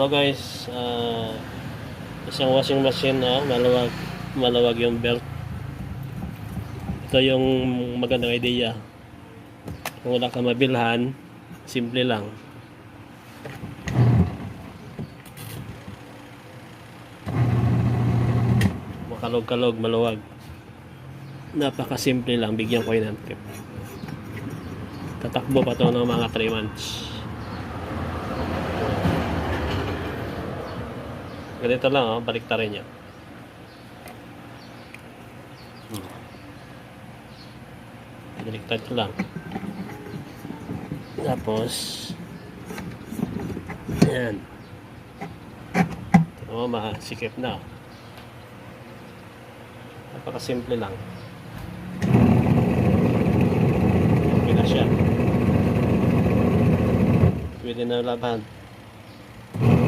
Hello guys, ah, isang washing machine na maluwag, maluwag yung belt. Ito yung magandang idea. Kung wala ka mabilhan, simple lang. Makalog-kalog, maluwag. Napakasimple lang, bigyan ko yun ng tip. Tatakbo pa to ng mga 3 months. Ganito lang, oh, balik rin niya. Hmm. Baliktad ko lang. Tapos, yan. Ito mo, masikip na. Napakasimple lang. Okay na siya. Pwede na laban.